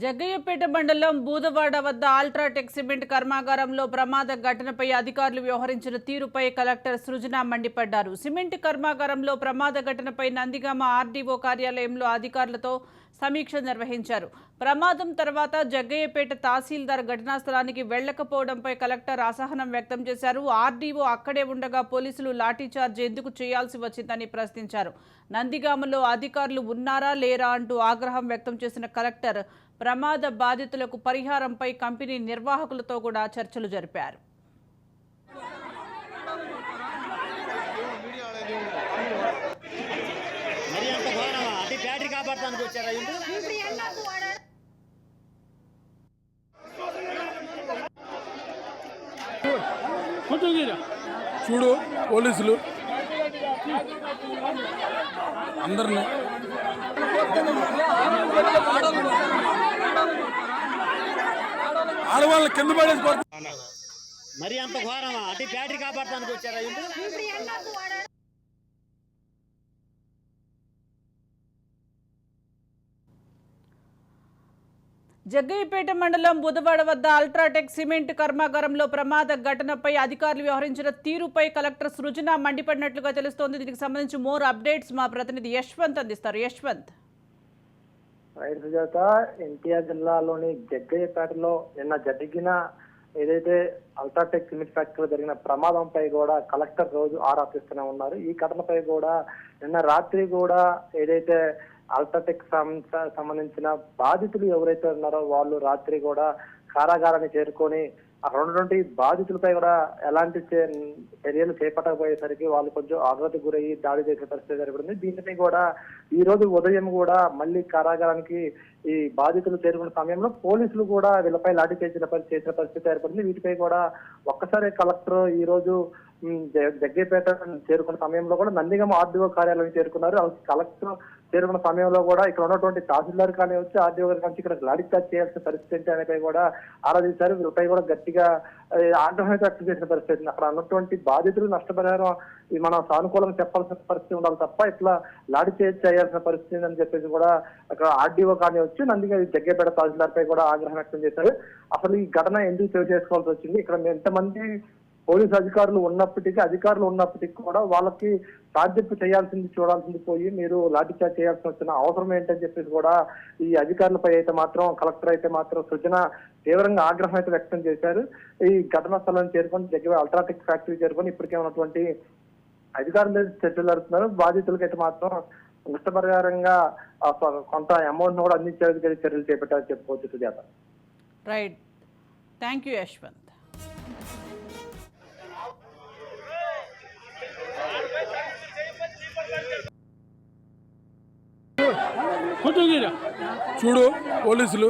జగ్గయ్యపేట మండలం బూదవాడ వద్ద ఆల్ట్రాటెక్ సిమెంట్ కర్మాగారంలో ప్రమాద ఘటనపై అధికారులు వ్యవహరించిన తీరుపై కలెక్టర్ సృజన మండిపడ్డారు. సిమెంట్ కర్మాగారంలో ప్రమాద ఘటనపై నందిగామ ఆర్డీఓ కార్యాలయంలో అధికారులతో సమీక్ష నిర్వహించారు. ప్రమాదం తర్వాత జగ్గయ్యపేట తహసీల్దార్ ఘటనా స్థలానికి వెళ్ళకపోవడంపై కలెక్టర్ అసహనం వ్యక్తం చేశారు. ఆర్డీఓ అక్కడే ఉండగా పోలీసులు లాఠీచార్జ్ ఎందుకు చేయాల్సి వచ్చిందని ప్రశ్నించారు. నందిగామలో అధికారులు ఉన్నారా లేరా అంటూ ఆగ్రహం వ్యక్తం చేసిన కలెక్టర్ ప్రమాద బాధితులకు పరిహారంపై కంపెనీ నిర్వాహకులతో కూడా చర్చలు జరిపారు. చూడు పోలీసులు. అందరిని. ఆడవాళ్ళని కింద పడేసి. మరి అంత ఘోరమా? అంటే కాపాడటానికి వచ్చారా జగ్గయ్యపేట మండలం బుధవాడ వద్ద అల్ట్రాటెక్ సిమెంట్ కర్మాగారంలో ప్రమాద ఘటనపై అధికారులు వ్యవహరించిన తీరుపై కలెక్టర్ సృజన మండిపడినట్లుగా తెలుస్తోంది. దీనికి సంబంధించి మోర్ అప్డేట్స్ మా ప్రతినిధి యశ్వంత్ అందిస్తారు. యశ్వంత్. రైతు సుజాత ఎన్టీఆర్ జిల్లాలోని జగ్గయ్యపేటలో నిన్న జరిగిన ఏదైతే అల్ట్రాటెక్ సిమెంట్ ఫ్యాక్టరీలో జరిగిన ప్రమాదంపై కూడా కలెక్టర్ రోజు ఆరాపిస్తూనే ఉన్నారు. ఈ ఘటనపై కూడా నిన్న రాత్రి కూడా ఏదైతే అల్ట్రాటెక్ సంబంధించిన బాధితులు ఎవరైతే ఉన్నారో వాళ్ళు రాత్రి కూడా కారాగారాన్ని చేరుకొని అక్కడ ఉన్నటువంటి బాధితులపై కూడా ఎలాంటి చర్యలు చేపట్టకపోయేసరికి వాళ్ళు కొంచెం ఆగ్రహకు గురయ్యి దాడి చేసే పరిస్థితి ఏర్పడింది. దీనిపై కూడా ఈ రోజు ఉదయం కూడా మళ్ళీ కారాగారానికి ఈ బాధితులు చేరుకున్న సమయంలో పోలీసులు కూడా వీళ్ళపై లాఠీ చేసిన చేసిన పరిస్థితి ఏర్పడింది. వీటిపై కూడా ఒక్కసారి కలెక్టర్ ఈ రోజు ఉమ్, చేరుకున్న సమయంలో కూడా నందిగమ ఆర్డీఓ కార్యాలయం చేరుకున్నారు. కలెక్టర్ చేరుకున్న సమయంలో కూడా ఇక్కడ ఉన్నటువంటి తహసీల్దార్ కానీ వచ్చి ఆర్డీఓ గారి నుంచి ఇక్కడ లాఠీ చార్జ్ చేయాల్సిన పరిస్థితి ఏంటి అనేపై కూడా ఆరాధించారు వీళ్ళపై కూడా గట్టిగా ఆగ్రహం వ్యక్తం చేసిన పరిస్థితి అక్కడ ఉన్నటువంటి బాధితులు నష్టపరిహారం మనం సానుకూలంగా చెప్పాల్సిన పరిస్థితి ఉండాలి తప్ప ఇట్లా లాడి చేసి చేయాల్సిన పరిస్థితి అని చెప్పేసి కూడా అక్కడ ఆర్డీఓ కానీ వచ్చి నందిగా జగ్గేపేట తహసీల్దార్ పై కూడా ఆగ్రహం వ్యక్తం చేశారు. అసలు ఈ ఘటన ఎందుకు సేవ్ చేసుకోవాల్సి వచ్చింది? ఇక్కడ ఎంతమంది పోలీస్ అధికారులు ఉన్నప్పటికీ అధికారులు ఉన్నప్పటికీ కూడా వాళ్ళకి సాధ్యత చేయాల్సింది చూడాల్సింది పోయి మీరు లాఠీచార్జ్ చేయాల్సి వచ్చిన అవసరం ఏంటని చెప్పేసి కూడా ఈ అధికారులపై అయితే మాత్రం కలెక్టర్ అయితే మాత్రం సృజన తీవ్రంగా ఆగ్రహం అయితే వ్యక్తం చేశారు. ఈ ఘటనా స్థలాన్ని చేరుకొని దగ్గర అల్ట్రాటెక్ ఫ్యాక్టరీ చేరుకొని ఇప్పటికే ఉన్నటువంటి అధికారులు చర్చలు జరుగుతున్నారు బాధితులకైతే మాత్రం నష్టపరిహారంగా కొంత అమౌంట్ కూడా అందించేందుకు చర్యలు చేపట్టాలని చెప్పుకోవచ్చు Sujatha. Right thank you Yashwant చూడు పోలీసులు.